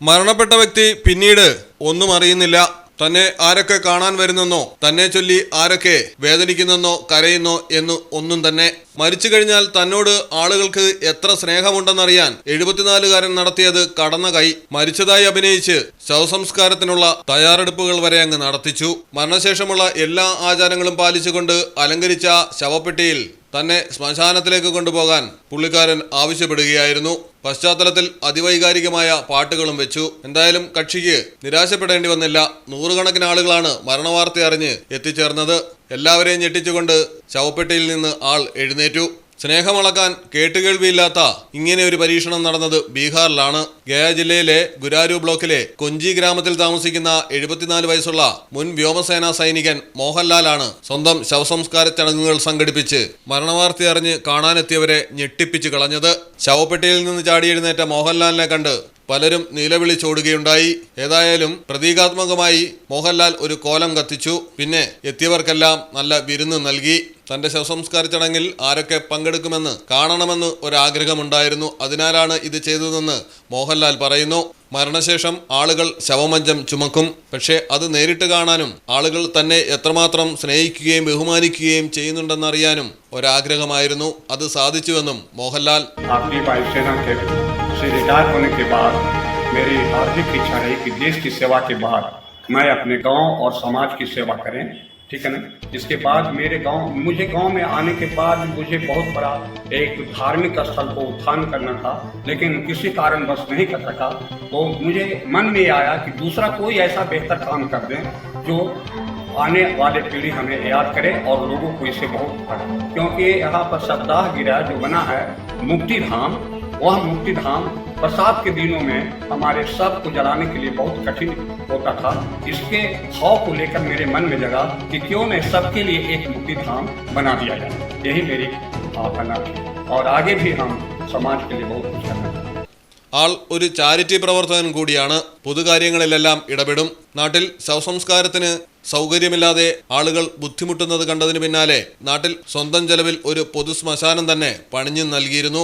മരണപ്പെട്ട വ്യക്തി പിന്നീട് ഒന്നും അറിയുന്നില്ല. തന്നെ ആരൊക്കെ കാണാൻ വരുന്നെന്നോ തന്നെ ചൊല്ലി ആരൊക്കെ വേദനിക്കുന്നെന്നോ കരയുന്നോ എന്ന് ഒന്നും തന്നെ മരിച്ചു കഴിഞ്ഞാൽ തന്നോട് ആളുകൾക്ക് എത്ര സ്നേഹമുണ്ടെന്നറിയാൻ എഴുപത്തിനാലുകാരൻ നടത്തിയത് കടന്ന കൈ മരിച്ചതായി അഭിനയിച്ച് ശവസംസ്കാരത്തിനുള്ള തയ്യാറെടുപ്പുകൾ വരെ അങ്ങ് നടത്തിച്ചു. മരണശേഷമുള്ള എല്ലാ ആചാരങ്ങളും പാലിച്ചുകൊണ്ട് അലങ്കരിച്ച ശവപ്പെട്ടിയിൽ തന്നെ ശ്മശാനത്തിലേക്ക് കൊണ്ടുപോകാൻ പുള്ളിക്കാരൻ ആവശ്യപ്പെടുകയായിരുന്നു. പശ്ചാത്തലത്തിൽ അതിവൈകാരികമായ പാട്ടുകളും വെച്ചു. എന്തായാലും കക്ഷിക്ക് നിരാശപ്പെടേണ്ടി വന്നില്ല. നൂറുകണക്കിന് ആളുകളാണ് മരണവാർത്ത അറിഞ്ഞ് എത്തിച്ചേർന്നത്. എല്ലാവരെയും ഞെട്ടിച്ചുകൊണ്ട് ശവപ്പെട്ടിയിൽ നിന്ന് ആൾ എഴുന്നേറ്റു. സ്നേഹമളക്കാൻ കേട്ടുകേൾവിയില്ലാത്ത ഇങ്ങനെ ഒരു പരീക്ഷണം നടന്നത് ബീഹാറിലാണ്. ഗയ ജില്ലയിലെ ഗുരാരു ബ്ലോക്കിലെ കൊഞ്ചി ഗ്രാമത്തിൽ താമസിക്കുന്ന എഴുപത്തിനാല് വയസ്സുള്ള മുൻ വ്യോമസേനാ സൈനികൻ മോഹൻലാലാണ് സ്വന്തം ശവസംസ്കാര ചടങ്ങുകൾ സംഘടിപ്പിച്ച് മരണവാർത്ത അറിഞ്ഞ് കാണാനെത്തിയവരെ ഞെട്ടിപ്പിച്ച് കളഞ്ഞത്. ശവപ്പെട്ടിയിൽ നിന്ന് ചാടിയെഴുന്നേറ്റ മോഹൻലാലിനെ കണ്ട് പലരും നിലവിളിച്ചോടുകയുണ്ടായി ഏതായാലും പ്രതീകാത്മകമായി മോഹൻലാൽ ഒരു കോലം കത്തിച്ചു. പിന്നെ എത്തിയവർക്കെല്ലാം നല്ല വിരുന്ന് നൽകി. തന്റെ ശവസംസ്കാര ചടങ്ങിൽ ആരൊക്കെ പങ്കെടുക്കുമെന്ന് കാണണമെന്ന് ഒരാഗ്രഹമുണ്ടായിരുന്നു. അതിനാലാണ് ഇത് ചെയ്തതെന്ന് മോഹൻലാൽ പറയുന്നു. മരണശേഷം ആളുകൾ ശവമഞ്ചം ചുമക്കും. പക്ഷേ അത് നേരിട്ട് കാണാനും ആളുകൾ തന്നെ എത്രമാത്രം സ്നേഹിക്കുകയും ബഹുമാനിക്കുകയും ചെയ്യുന്നുണ്ടെന്നറിയാനും ഒരാഗ്രഹമായിരുന്നു. അത് സാധിച്ചുവെന്നും മോഹൻലാൽ से रिटायर होने के बाद, मेरी हार्दिक इच्छा रही कि देश की सेवा के बाद मैं अपने गाँव और समाज की सेवा करें, ठीक है ना? इसके बाद मेरे गाँव, मुझे गाँव में आने के बाद मुझे बहुत बड़ा एक धार्मिक स्थल को उत्थान करना था, लेकिन किसी कारण बस नहीं कर सका। तो मुझे मन में आया कि दूसरा कोई ऐसा बेहतर काम कर दें, जो आने वाले पीढ़ी हमें याद करे और लोगों को इससे बहुत पढ़े। क्योंकि यहाँ पर सप्ताह गिरा जो बना है मुक्ति धाम वह मुक्ति धाम बरसात के दिनों में हमारे सब को जलाने के लिए बहुत कठिन होता था इसके भाव को लेकर मेरे मन में जगा कि क्यों न सबके लिए एक मुक्ति धाम बना दिया जाए यही मेरी भावना है और आगे भी हम समाज के लिए बहुत कुछ करना चाहते हैं ആൾ ഒരു ചാരിറ്റി പ്രവർത്തകൻ കൂടിയാണ് പൊതുകാര്യങ്ങളിലെല്ലാം ഇടപെടും നാട്ടിൽ ശവസംസ്കാരത്തിന് സൗകര്യമില്ലാതെ ആളുകൾ ബുദ്ധിമുട്ടുന്നത് കണ്ടതിന് പിന്നാലെ നാട്ടിൽ സ്വന്തം ചെലവിൽ ഒരു പൊതു ശ്മശാനം തന്നെ പണിഞ്ഞു നൽകിയിരുന്നു